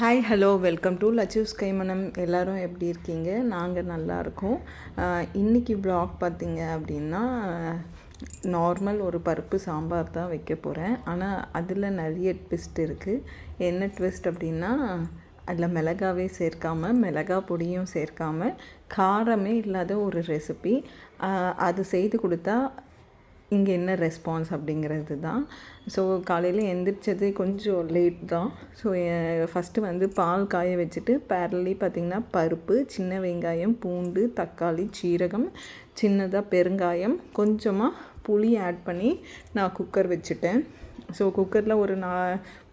Hi hello welcome to Lachu's கைமணம் எல்லோரும் எப்படி இருக்கீங்க? நாங்கள் நல்லா இருக்கோம். ப்ளாக் பார்த்திங்க அப்படின்னா நார்மல் ஒரு பருப்பு சாம்பார் தான் வைக்க போகிறேன் ஆனால் அதில் நிறைய ட்விஸ்ட் இருக்குது என்ன ட்விஸ்ட் அப்படின்னா அதில் மிளகாவே சேர்க்காமல் மிளகா பொடியும் சேர்க்காம காரமே இல்லாத ஒரு ரெசிபி அது செய்து கொடுத்தா இங்கே என்ன ரெஸ்பான்ஸ் அப்படிங்கிறது தான் ஸோ காலையில் எந்திரிச்சது கொஞ்சம் லேட் தான். ஸோ ஃபஸ்ட்டு வந்து பால் காய வச்சுட்டு பேரலி பார்த்திங்கன்னா பருப்பு சின்ன வெங்காயம் பூண்டு தக்காளி சீரகம் சின்னதாக பெருங்காயம் கொஞ்சமாக புளி ஆட் பண்ணி நான் குக்கர் வச்சுட்டேன். ஸோ குக்கரில் ஒரு நா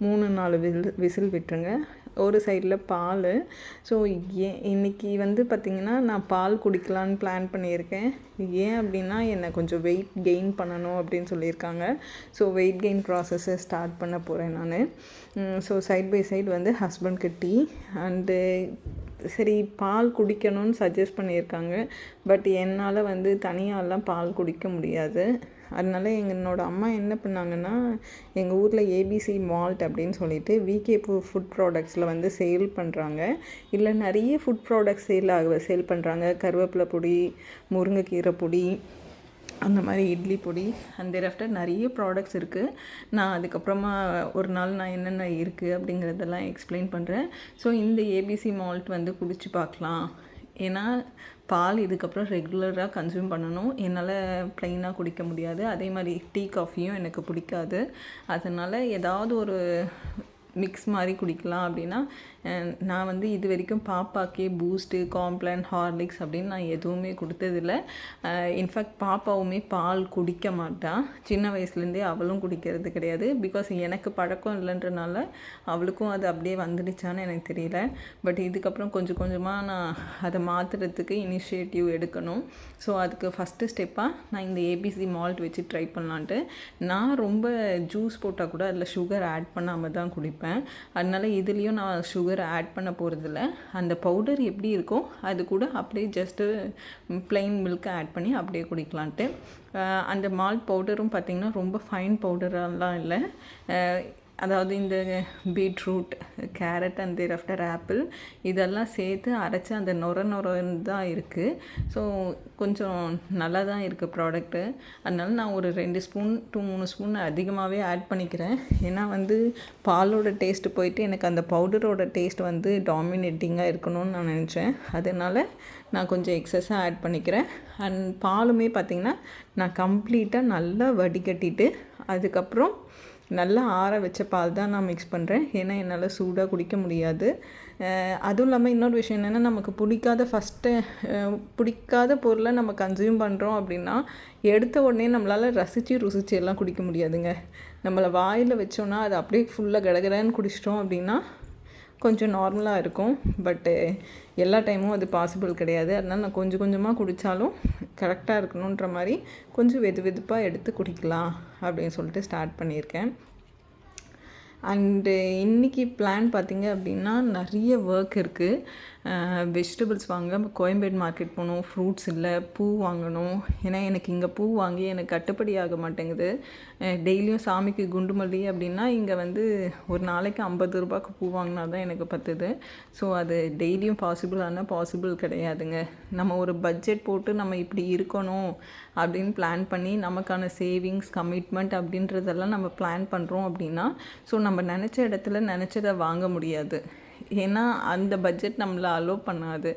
மூணு நாலு விசில் விசில் விட்டுருங்க. ஒரு சைடில் பால். ஸோ ஏன் இன்றைக்கி வந்து பார்த்திங்கன்னா நான் பால் குடிக்கலான்னு பிளான் பண்ணியிருக்கேன். ஏன் அப்படின்னா என்னை கொஞ்சம் வெயிட் கெயின் பண்ணணும் அப்படின்னு சொல்லியிருக்காங்க. ஸோ வெயிட் கெயின் ப்ராசஸை ஸ்டார்ட் பண்ண போகிறேன் நான். ஸோ சைட் பை சைடு வந்து ஹஸ்பண்ட்க்கு டீ அண்டு சரி பால் குடிக்கணும்னு சஜஸ்ட் பண்ணியிருக்காங்க. பட் என்னால் வந்து தனியாலாம் பால் குடிக்க முடியாது. அதனால எங்களோட அம்மா என்ன பண்ணாங்கன்னா எங்கள் ஊரில் ஏபிசி மால்ட் அப்படின்னு சொல்லிட்டு விகே ஃபுட் ப்ராடக்ட்ஸில் வந்து சேல் பண்ணுறாங்க இல்லை நிறைய ஃபுட் ப்ராடக்ட்ஸ் சேல் ஆக சேல் பண்ணுறாங்க கருவேப்பிலை பொடி முருங்கைக்கீரை பொடி அந்த மாதிரி இட்லி பொடி அந்த ஆஃப்டர் நிறைய ப்ராடக்ட்ஸ் இருக்குது நான் அதுக்கப்புறமா ஒரு நாள் நான் என்னென்ன இருக்குது அப்படிங்கிறதெல்லாம் எக்ஸ்பிளைன் பண்ணுறேன் ஸோ இந்த ஏபிசி மால்ட் வந்து குடிச்சு பார்க்கலாம். ஏன்னா பால் இதுக்கப்புறம் ரெகுலராக கன்சியூம் பண்ணணும். என்னால் ப்ளைனாக குடிக்க முடியாது. அதே மாதிரி டீ காஃபியும் எனக்கு பிடிக்காது. அதனால் ஏதாவது ஒரு மிக்ஸ் மாதிரி குடிக்கலாம் அப்படின்னா நான் வந்து இது வரைக்கும் பாப்பாக்கே பூஸ்ட்டு காம்ப்ளான் ஹார்லிக்ஸ் அப்படின்னு நான் எதுவுமே கொடுத்ததில்ல. இன்ஃபேக்ட் uh, பாப்பாவுமே பால் குடிக்க மாட்டாள் சின்ன வயசுலேருந்தே அவளும் குடிக்கிறது கிடையாது. பிகாஸ் எனக்கு பழக்கம் இல்லைன்றனால அவளுக்கும் அது அப்படியே வந்துடுச்சான்னு எனக்கு தெரியல. பட் இதுக்கப்புறம் கொஞ்சம் கொஞ்சமாக நான் அதை மாற்றுறதுக்கு இனிஷியேட்டிவ் எடுக்கணும். ஸோ அதுக்கு ஃபஸ்ட்டு ஸ்டெப்பாக நான் இந்த ஏபிசி மால்ட் வச்சு ட்ரை பண்ணலான்ட்டு. நான் ரொம்ப ஜூஸ் போட்டால் கூட அதில் சுகர் ஆட் பண்ணாமல் தான் குடிப்பேன். அதனால இதுலேயும் நான் சுகர் ஆட் பண்ண போகிறதில்ல அந்த பவுடர் எப்படி இருக்கோ அது கூட அப்படியே ஜஸ்ட்டு ப்ளெயின் மில்க் ஆட் பண்ணி அப்படியே குடிக்கலான்ட்டு. அந்த மால்ட் பவுடரும் பார்த்திங்கன்னா ரொம்ப ஃபைன் பவுடரெல்லாம் இல்லை. அதாவது இந்த beetroot carrot and thereafter apple இதெல்லாம் சேர்த்து அரைச்சி அந்த நொர நொரன்னு தான் இருக்குது ஸோ கொஞ்சம் நல்லா தான் இருக்குது ப்ராடக்ட்டு அதனால நான் ஒரு ரெண்டு ஸ்பூன் டூ மூணு ஸ்பூன் அதிகமாகவே ஆட் பண்ணிக்கிறேன். ஏன்னா வந்து பாலோட டேஸ்ட்டு போயிட்டு எனக்கு அந்த பவுடரோட டேஸ்ட் வந்து டாமினேட்டிங்காக இருக்கணும்னு நான் நினச்சேன். அதனால் நான் கொஞ்சம் எக்ஸஸாக ஆட் பண்ணிக்கிறேன். அண்ட் பாலுமே பார்த்திங்கன்னா நான் கம்ப்ளீட்டாக நல்லா வடிகட்டிட்டு அதுக்கப்புறம் நல்லா ஆற வச்ச பால் தான் நான் மிக்ஸ் பண்ணுறேன் ஏன்னா என்னால் சூடாக குடிக்க முடியாது. அதுவும் இல்லாமல் இன்னொரு விஷயம் என்னென்னா நமக்கு பிடிக்காத ஃபஸ்ட்டு பிடிக்காத பொருளை நம்ம கன்சியூம் பண்ணுறோம் அப்படின்னா எடுத்த உடனே நம்மளால் ரசித்து ருசிச்சு எல்லாம் குடிக்க முடியாதுங்க. நம்மளை வாயில் வச்சோன்னா அது அப்படியே ஃபுல்லாக கடகடன்னு குடிச்சிட்டோம் அப்படின்னா கொஞ்சம் நார்மலாக இருக்கும். பட்டு எல்லா டைமும் அது பாசிபிள் கிடையாது. அதனால் நான் கொஞ்சம் கொஞ்சமாக குடித்தாலும் கரெக்டாக இருக்கணுன்ற மாதிரி கொஞ்சம் வெது வெதுப்பாக எடுத்து குடிக்கலாம் அப்படின்னு சொல்லிட்டு ஸ்டார்ட் பண்ணியிருக்கேன். அண்டு இன்றைக்கி பிளான் பார்த்திங்க அப்படின்னா நிறைய ஒர்க் இருக்குது வெஜிடபிள்ஸ் வாங்க கோயம்பேடு மார்க்கெட் போகணும் ஃப்ரூட்ஸ் இல்லை பூ வாங்கணும். ஏன்னா எனக்கு இங்கே பூ வாங்கி எனக்கு கட்டுப்படி ஆக மாட்டேங்குது. டெய்லியும் சாமிக்கு குண்டு மல்லி அப்படின்னா இங்கே வந்து ஒரு நாளைக்கு ஐம்பது ரூபாய்க்கு பூ வாங்கினா தான் எனக்கு பத்துது. ஸோ அது டெய்லியும் பாசிபிள் ஆனால் பாசிபிள் கிடையாதுங்க. நம்ம ஒரு பட்ஜெட் போட்டு நம்ம இப்படி இருக்கணும் அப்படின்னு பிளான் பண்ணி நமக்கான சேவிங்ஸ் கமிட்மெண்ட் அப்படின்றதெல்லாம் நம்ம பிளான் பண்ணுறோம் அப்படின்னா ஸோ நம்ம நினச்ச இடத்துல நினச்சதை வாங்க முடியாது. ஏன்னா அந்த பட்ஜெட் நம்மளை அலோவ் பண்ணாது.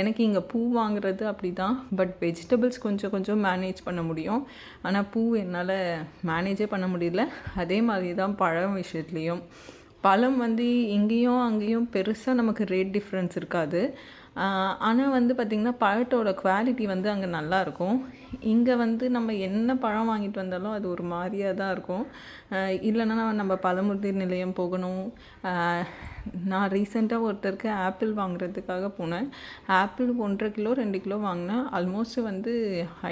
எனக்கு இங்கே பூ வாங்குறது அப்படி தான் பட் வெஜிடபிள்ஸ் கொஞ்சம் கொஞ்சம் மேனேஜ் பண்ண முடியும். ஆனால் பூ என்னால் மேனேஜே பண்ண முடியல. அதே மாதிரி தான் பழம் விஷயத்துலேயும். பழம் வந்து இங்கேயும் அங்கேயும் பெருசாக நமக்கு ரேட் டிஃப்ரென்ஸ் இருக்காது. ஆனால் வந்து பார்த்திங்கன்னா பழத்தோட குவாலிட்டி வந்து அங்கே நல்லாயிருக்கும் இங்கே வந்து நம்ம என்ன பழம் வாங்கிட்டு வந்தாலும் அது ஒரு மாதிரியாக தான் இருக்கும். இல்லைன்னா நம்ம பழமுதிர் நிலையம் போகணும். நான் ரீசெண்டாக ஒருத்தருக்கு ஆப்பிள் வாங்குறதுக்காக போனேன். ஆப்பிள் ஒன்றரை கிலோ ரெண்டு கிலோ வாங்கினேன் ஆல்மோஸ்ட் வந்து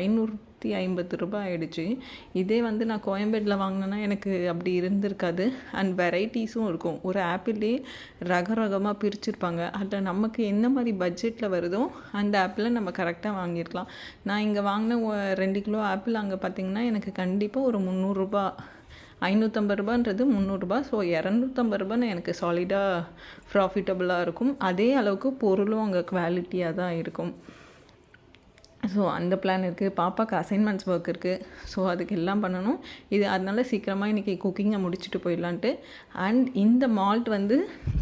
ஐநூற்றி ஐம்பது ரூபாய் ஆயிடுச்சு. இதே வந்து நான் கோயம்பேட்டில் வாங்கினேன்னா எனக்கு அப்படி இருந்திருக்காது. அண்ட் வெரைட்டிஸும் இருக்கும். ஒரு ஆப்பிளே ரக ரகமாக பிரிச்சிருப்பாங்க. அதில் நமக்கு என்ன மாதிரி பட்ஜெட்டில் வருதோ அந்த ஆப்பிளை நம்ம கரெக்டாக வாங்கியிருக்கலாம். நான் இங்கே வாங்கின ரெண்டு கிலோ ஆப்பிள் அங்கே பார்த்தீங்கன்னா எனக்கு கண்டிப்பாக ஒரு முந்நூறுரூபா ஐநூற்றம்பது ரூபான்றது முந்நூறுரூபா ஸோ இரநூத்தம்பது ரூபான்னு எனக்கு சாலிடாக ப்ராஃபிட்டபுளாக இருக்கும். அதே அளவுக்கு பொருளும் அங்கே குவாலிட்டியாக தான் இருக்கும். ஸோ அந்த பிளான் இருக்குது பாப்பாவுக்கு அசைன்மெண்ட்ஸ் ஒர்க் இருக்குது ஸோ அதுக்கு எல்லாம் பண்ணணும். இது அதனால சீக்கிரமாக இன்றைக்கி குக்கிங்கை முடிச்சுட்டு போயிடலான்ட்டு. அண்ட் இந்த மால்ட் வந்து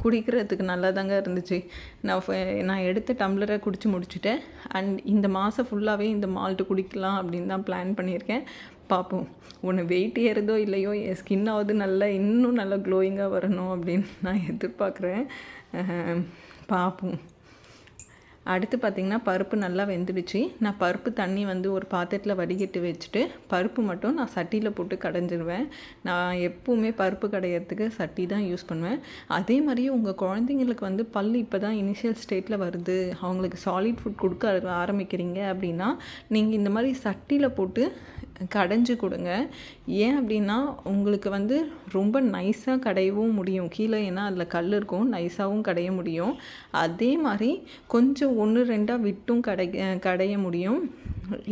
குடிக்கிறதுக்கு நல்லா தாங்க இருந்துச்சு. நான் ஃப- நான் எடுத்த டம்ளரை குடித்து முடிச்சுட்டேன். அண்ட் இந்த மாதம் ஃபுல்லாகவே இந்த மால்ட்டு குடிக்கலாம் அப்படின்னு தான் பிளான் பண்ணியிருக்கேன். பார்ப்போம் ஒன்று வெயிட் ஏறுதோ இல்லையோ என் ஸ்கின்னாவது நல்லா இன்னும் நல்லா க்ளோயிங்காக வரணும் அப்படின்னு நான் எதிர்பார்க்குறேன். பார்ப்போம் அடுத்து பார்த்திங்கன்னா பருப்பு நல்லா வெந்துடுச்சு. நான் பருப்பு தண்ணி வந்து ஒரு பாத்திரத்தில் வடிகட்டி வச்சுட்டு பருப்பு மட்டும் நான் சட்டியில் போட்டு கடைஞ்சிருவேன். நான் எப்பவுமே பருப்பு கடையிறதுக்கு சட்டி தான் யூஸ் பண்ணுவேன். அதே மாதிரி உங்கள் குழந்தைங்களுக்கு வந்து பல் இப்போ தான் இனிஷியல் ஸ்டேட்டில் வருது. அவங்களுக்கு சாலிட் ஃபுட் கொடுக்க ஆரம்பிக்கிறீங்க அப்படின்னா நீங்கள் இந்த மாதிரி சட்டியில் போட்டு கடைஞ்சு கொடுங்க. ஏன் அப்படின்னா உங்களுக்கு வந்து ரொம்ப நைஸாக கடையவும் முடியும். கீழே ஏன்னா அதில் கல் இருக்கும். நைஸாகவும் கடைய முடியும். அதே மாதிரி கொஞ்சம் ஒன்று ரெண்டாக விட்டும் கடை கடைய முடியும்.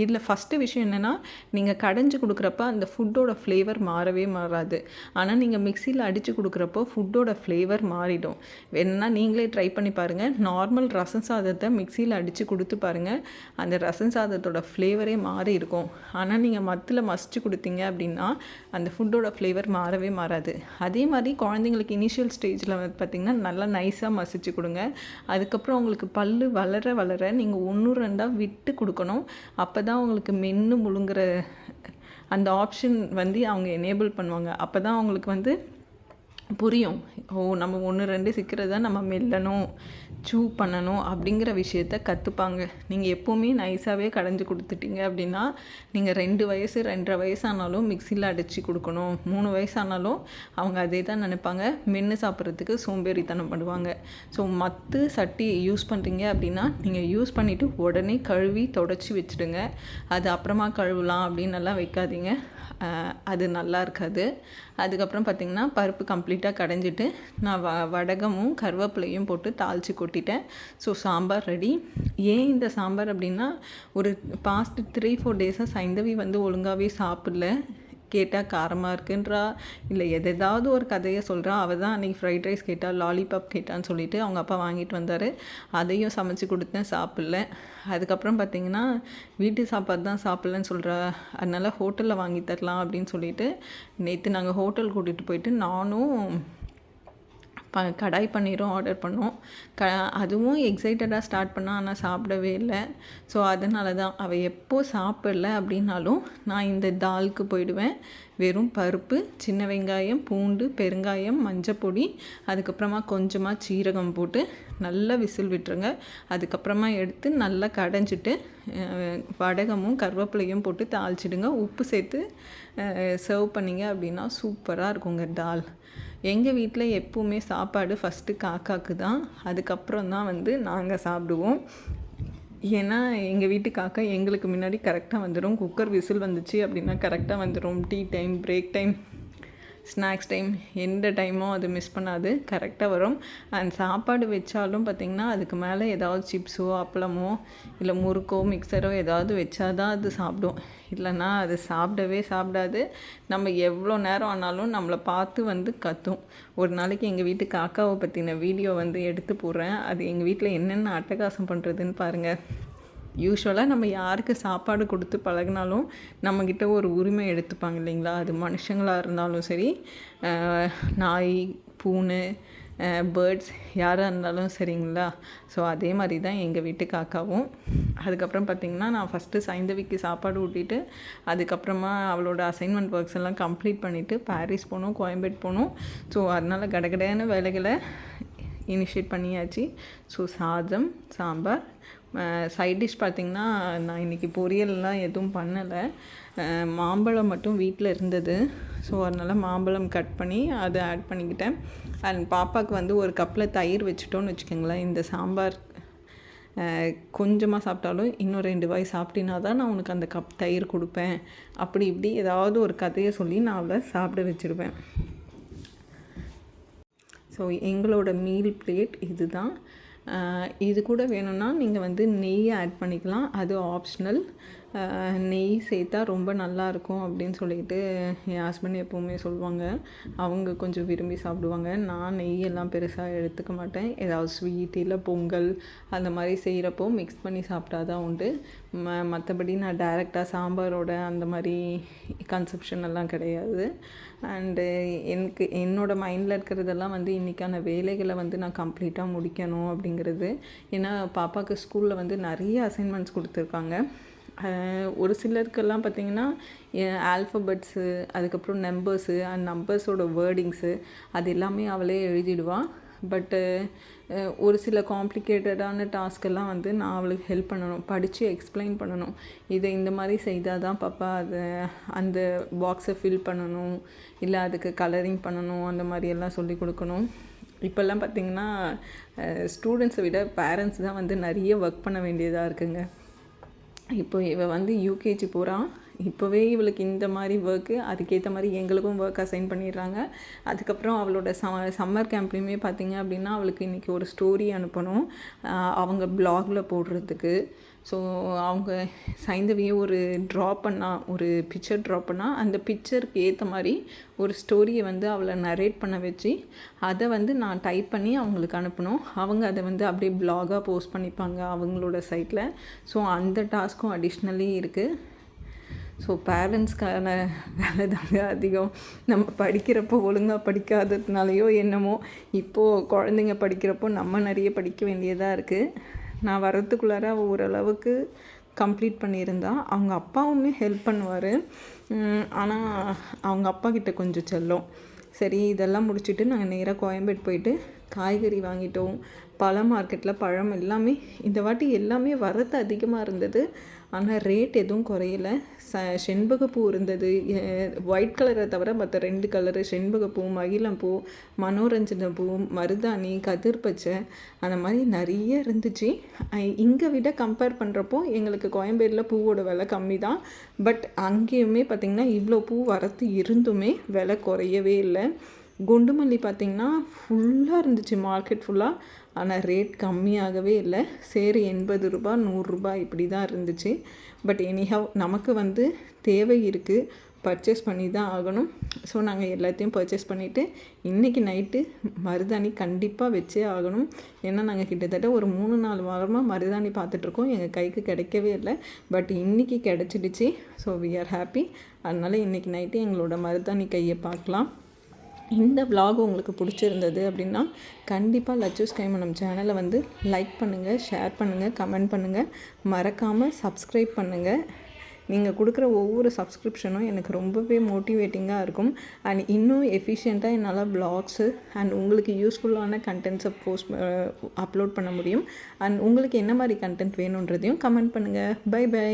இதில் ஃபஸ்ட்டு விஷயம் என்னென்னா நீங்கள் கடைஞ்சு கொடுக்குறப்ப அந்த ஃபுட்டோட ஃப்ளேவர் மாறவே மாறாது. ஆனால் நீங்கள் மிக்சியில் அடித்து கொடுக்குறப்போ ஃபுட்டோட ஃப்ளேவர் மாறிடும். வேணுன்னா நீங்களே ட்ரை பண்ணி பாருங்கள் நார்மல் ரசம் சாதத்தை மிக்சியில் அடித்து கொடுத்து பாருங்கள் அந்த ரசம் சாதத்தோட ஃப்ளேவரே மாறி இருக்கும் ஆனால் நீங்கள் மத்தில் மசிச்சு கொடுத்தீங்க அப்படின்னா அந்த ஃபுட்டோட ஃப்ளேவர் மாறவே மாறாது. அதே மாதிரி குழந்தைங்களுக்கு இனிஷியல் ஸ்டேஜில் வந்து பார்த்திங்கன்னா நல்லா நைஸாக மசிச்சு கொடுங்க. அதுக்கப்புறம் உங்களுக்கு பல்லு வளர வளர நீங்கள் ஒன்று ரெண்டாக விட்டு கொடுக்கணும். அப்போ தான் உங்களுக்கு மென்று முழுங்குற அந்த ஆப்ஷன் வந்து அவங்க எனேபிள் பண்ணுவாங்க. அப்போ தான் அவங்களுக்கு வந்து புரியும். ஓ நம்ம ஒன்று ரெண்டு சிக்கிறத நம்ம மெல்லணும் சூ பண்ணணும் அப்படிங்கிற விஷயத்த கற்றுப்பாங்க நீங்கள் எப்போவுமே நைஸாகவே கடைஞ்சி கொடுத்துட்டீங்க அப்படின்னா நீங்கள் ரெண்டு வயசு ரெண்டரை வயசானாலும் மிக்சியில் அடித்து கொடுக்கணும். மூணு வயசானாலும் அவங்க அதே தான் நினைப்பாங்க. மென்று சாப்பிட்றதுக்கு சோம்பேறித்தனம் பண்ணுவாங்க. ஸோ மத்து சட்டி யூஸ் பண்ணுறீங்க அப்படின்னா நீங்கள் யூஸ் பண்ணிவிட்டு உடனே கழுவி தொடச்சி வச்சுடுங்க. அது அப்புறமா கழுவலாம் அப்படின்னு எல்லாம் வைக்காதீங்க. அது நல்லா இருக்காது. அதுக்கப்புறம் பார்த்திங்கன்னா பருப்பு கம்ப்ளீட்டாக கடைஞ்சிட்டு நான் வ வடகமும் கருவேப்பிலையும் போட்டு தாளித்து கொட்டிட்டேன். ஸோ சாம்பார் ரெடி ஏன் இந்த சாம்பார் அப்படின்னா ஒரு பாஸ்ட் த்ரீ ஃபோர் டேஸாக சைந்தவி வந்து ஒழுங்காகவே சாப்பிடல. கேட்டால் காரமாக இருக்குன்றா? இல்லை எதாவது ஒரு கதையை சொல்கிறா அவள் தான் அன்றைக்கி ஃப்ரைட் ரைஸ் கேட்டால் லாலிபாப் கேட்டான்னு சொல்லிட்டு அவங்க அப்பா வாங்கிட்டு வந்தார். அதையும் சமைச்சு கொடுத்தேன் சாப்பிடல. அதுக்கப்புறம் பார்த்தீங்கன்னா வீட்டு சாப்பாடு தான் சாப்பிட்லன்னு சொல்கிறா அதனால் ஹோட்டலில் வாங்கி தரலாம் அப்படின்னு சொல்லிட்டு நேற்று நாங்கள் ஹோட்டல் கூட்டிகிட்டு போயிட்டு நானும் ப கடாய் பன்னீரும் ஆர்டர் பண்ணோம். க அதுவும் எக்ஸைட்டடாக ஸ்டார்ட் பண்ணால் ஆனால் சாப்பிடவே இல்லை. ஸோ அதனால தான் அவள் எப்போ சாப்பிடல அப்படின்னாலும் நான் இந்த தாலுக்கு போயிடுவேன். வெறும் பருப்பு சின்ன வெங்காயம் பூண்டு பெருங்காயம் மஞ்சப்பொடி அதுக்கப்புறமா கொஞ்சமாக சீரகம் போட்டு நல்லா விசில் விட்டுருங்க. அதுக்கப்புறமா எடுத்து நல்லா கடைஞ்சிட்டு வடகமும் கருவேப்பிலையும் போட்டு தாளிச்சிடுங்க. உப்பு சேர்த்து சர்வ் பண்ணிங்க அப்படின்னா சூப்பராக இருக்குங்க தால் எங்கள் வீட்டில் எப்பவுமே சாப்பாடு ஃபஸ்ட்டு காக்காக்கு தான். அதுக்கப்புறம் தான் வந்து நாங்கள் சாப்பிடுவோம். ஏன்னா எங்கள் வீட்டு காக்கா எங்களுக்கு முன்னாடி கரெக்டாக வந்துடும் குக்கர் விசில் வந்துச்சு அப்படின்னா கரெக்டாக வந்துடும் tea time break time snacks time எந்த டைமோ அது மிஸ் பண்ணாது. கரெக்டாக வரும். அண்ட் சாப்பாடு வச்சாலும் பார்த்திங்கன்னா அதுக்கு மேலே ஏதாவது சிப்ஸோ அப்பளமோ இல்லை முறுக்கோ மிக்சரோ ஏதாவது வச்சாதான் அது சாப்பிடும். இல்லைன்னா அது சாப்பிடவே சாப்பிடாது. நம்ம எவ்வளோ நேரம் ஆனாலும் நம்மளை பார்த்து வந்து கத்தும். ஒரு நாளைக்கு எங்கள் வீட்டு காக்காவை பற்றின வீடியோ வந்து எடுத்து போடுறேன். அது எங்கள் வீட்டில் என்னென்ன அட்டகாசம் பண்ணுறதுன்னு பாருங்கள் யூஸ்வலாக நம்ம யாருக்கு சாப்பாடு கொடுத்து பழகினாலும் நம்மக்கிட்ட ஒரு உரிமை எடுத்துப்பாங்க இல்லைங்களா? அது மனுஷங்களாக இருந்தாலும் சரி நாய் பூனை பேர்ட்ஸ் யாராக இருந்தாலும் சரிங்களா? ஸோ அதே மாதிரி தான் எங்கள் வீட்டு காக்காவும். அதுக்கப்புறம் பார்த்திங்கன்னா நான் ஃபஸ்ட்டு சைந்தவிக்கு சாப்பாடு ஊட்டிட்டு அதுக்கப்புறமா அவளோட அசைன்மெண்ட் ஒர்க்ஸ் எல்லாம் கம்ப்ளீட் பண்ணிவிட்டு பாரிஸ் போகணும் கோயம்பேட் போகணும் ஸோ அதனால் கடகடையான வேலைகளை இனிஷியேட் பண்ணியாச்சு. ஸோ சாதம் சாம்பார் சைட் டிஷ் பார்த்திங்கன்னா நான் இன்றைக்கி பொரியல்லாம் எதுவும் பண்ணலை. மாம்பழம் மட்டும் வீட்டில் இருந்தது. ஸோ அதனால் மாம்பழம் கட் பண்ணி அதை ஆட் பண்ணிக்கிட்டேன். அண்ட் பாப்பாவுக்கு வந்து ஒரு கப்பில் தயிர் வச்சுட்டோன்னு வச்சுக்கோங்களேன். இந்த சாம்பார் கொஞ்சமாக சாப்பிட்டாலும் இன்னும் ரெண்டு வாய் சாப்பிட்டினா தான் நான் உனக்கு அந்த கப் தயிர் கொடுப்பேன். அப்படி இப்படி ஏதாவது ஒரு கதையை சொல்லி நான் அவளை சாப்பிட வச்சுருவேன். ஸோ எங்களோட மீல் பிளேட் இதுதான். இது கூட வேணும்னா நீங்கள் வந்து நெய் ஆட் பண்ணிக்கலாம். அது ஆப்ஷனல் நெய் சேர்த்தா ரொம்ப நல்லாயிருக்கும் அப்படின்னு சொல்லிட்டு என் ஹஸ்பண்ட் எப்போவுமே சொல்லுவாங்க. அவங்க கொஞ்சம் விரும்பி சாப்பிடுவாங்க. நான் நெய் எல்லாம் பெருசாக எடுத்துக்க மாட்டேன். ஏதாவது ஸ்வீட் இல்லை பொங்கல் அந்த மாதிரி செய்கிறப்போ மிக்ஸ் பண்ணி சாப்பிட்டா தான் உண்டு. ம மற்றபடி நான் டைரெக்டாக சாம்பாரோட அந்த மாதிரி கன்செப்ஷன் எல்லாம் கிடையாது. அண்டு எனக்கு என்னோடய மைண்டில் இருக்கிறதெல்லாம் வந்து இன்றைக்கான வேலைகளை வந்து நான் கம்ப்ளீட்டாக முடிக்கணும் அப்படிங்கிறது. ஏன்னா பாப்பாவுக்கு ஸ்கூலில் வந்து நிறைய அசைன்மெண்ட்ஸ் கொடுத்துருக்காங்க. ஒரு சிலருக்கெல்லாம் பார்த்தீங்கன்னா ஆல்ஃபபெட்ஸு அதுக்கப்புறம் நம்பர்ஸு அண்ட் நம்பர்ஸோட வேர்டிங்ஸு அது எல்லாமே அவளே எழுதிடுவாள் பட்டு ஒரு சில காம்ப்ளிகேட்டடான டாஸ்க்கெல்லாம் வந்து நான் அவளுக்கு ஹெல்ப் பண்ணணும் படித்து எக்ஸ்பிளைன் பண்ணணும். இதை இந்த மாதிரி செய்தால் தான் பாப்பா அதை அந்த பாக்ஸை ஃபில் பண்ணணும் இல்லை அதுக்கு கலரிங் பண்ணணும் அந்த மாதிரியெல்லாம் சொல்லி கொடுக்கணும். இப்போல்லாம் பார்த்திங்கன்னா ஸ்டூடெண்ட்ஸை விட பேரண்ட்ஸ் தான் வந்து நிறைய ஒர்க் பண்ண வேண்டியதாக இருக்குங்க. இப்போ இவ வந்து யூகேஜி போகிறான் இப்போவே இவளுக்கு இந்த மாதிரி ஒர்க்கு அதுக்கேற்ற மாதிரி எங்களுக்கும் ஒர்க் அசைன் பண்ணிடுறாங்க. அதுக்கப்புறம் அவளோட ச சம்மர் கேம்ப்லேயுமே பார்த்தீங்க அப்படின்னா அவளுக்கு இன்றைக்கி ஒரு ஸ்டோரி அனுப்பணும். அவங்க பிளாகில் போடுறதுக்கு. ஸோ அவங்க சைந்தவியை ஒரு ட்ரா பண்ணால் ஒரு பிக்சர் ட்ரா பண்ணால் அந்த பிக்சருக்கு ஏற்ற மாதிரி ஒரு ஸ்டோரியை வந்து அவளை நரேட் பண்ண வச்சு அதை வந்து நான் டைப் பண்ணி அவங்களுக்கு அனுப்பணும். அவங்க அதை வந்து அப்படியே பிளாகாக போஸ்ட் பண்ணிப்பாங்க அவங்களோட சைட்டில் ஸோ அந்த டாஸ்க்கும் அடிஷ்னலி இருக்குது ஸோ பேரண்ட்ஸ்க்கான வேலை தாங்க அதிகம். நம்ம படிக்கிறப்போ ஒழுங்காக படிக்காததுனாலையோ என்னமோ இப்போது குழந்தைங்க படிக்கிறப்போ நம்ம நிறைய படிக்க வேண்டியதாக இருக்குது நான் வரத்துக்குள்ளார ஓரளவுக்கு கம்ப்ளீட் பண்ணியிருந்தா. அவங்க அப்பாவுமே ஹெல்ப் பண்ணுவார். ஆனால் அவங்க அப்பா கிட்ட கொஞ்சம் செல்லும். சரி இதெல்லாம் முடிச்சுட்டு நாங்கள் நேராக கோயம்பேடு போயிட்டு காய்கறி வாங்கிட்டோம். பழ மார்க்கெட்டில் பழம் எல்லாமே இந்த வாட்டி எல்லாமே வரத்து அதிகமாக இருந்தது. ஆனால் ரேட் எதுவும் குறையல. ச செண்பகப்பூ இருந்தது. ஒயிட் கலரை தவிர மற்ற ரெண்டு கலரு செண்பகப்பூ மகிழம்பூ மனோரஞ்சன பூ மருதாணி கதிர்பச்சை அந்த மாதிரி நிறைய இருந்துச்சு. இங்கே விட கம்பேர் பண்ணுறப்போ எங்களுக்கு கோயம்பேடில் பூவோட விலை கம்மி தான் பட் அங்கேயுமே பார்த்திங்கன்னா இவ்வளோ பூ வரத்து இருந்துமே விலை குறையவே இல்லை. குண்டுமல்லி பார்த்திங்கன்னா ஃபுல்லாக இருந்துச்சு மார்க்கெட் ஃபுல்லாக ஆனால் ரேட் கம்மியாகவே இல்லை. சரி எண்பது ரூபா நூறுரூபா இப்படி தான் இருந்துச்சு. பட் எனிஹவ் நமக்கு வந்து தேவை இருக்குது பர்ச்சேஸ் பண்ணி தான் ஆகணும். ஸோ நாங்கள் எல்லாத்தையும் பர்ச்சேஸ் பண்ணிவிட்டு இன்றைக்கி நைட்டு மருதாணி கண்டிப்பாக வச்சே ஆகணும். ஏன்னா நாங்கள் கிட்டத்தட்ட ஒரு மூணு நாலு வாரமாக மருதாணி பார்த்துட்ருக்கோம் எங்கள் கைக்கு கிடைக்கவே இல்லை. பட் இன்றைக்கி கிடச்சிடுச்சு. ஸோ வி ஆர் ஹாப்பி அதனால் இன்றைக்கி நைட்டு எங்களோட மருதாணி கையை பார்க்கலாம். இந்த விலாக் உங்களுக்கு பிடிச்சிருந்தது அப்படின்னா கண்டிப்பாக லச்சூஸ் கைமணம் சேனலை வந்து லைக் பண்ணுங்கள் ஷேர் பண்ணுங்கள் கமெண்ட் பண்ணுங்கள் மறக்காமல் சப்ஸ்கிரைப் பண்ணுங்கள் நீங்கள் கொடுக்குற ஒவ்வொரு சப்ஸ்கிரிப்ஷனும் எனக்கு ரொம்பவே மோட்டிவேட்டிங்காக இருக்கும். அண்ட் இன்னும் எஃபிஷியண்ட்டாக என்னால் ப்ளாக்ஸு அண்ட் உங்களுக்கு யூஸ்ஃபுல்லான கண்டென்ட்ஸை போஸ்ட் அப்லோட் பண்ண முடியும். அண்ட் உங்களுக்கு என்ன மாதிரி கண்டென்ட் வேணுன்றதையும் கமெண்ட் பண்ணுங்கள் பை பை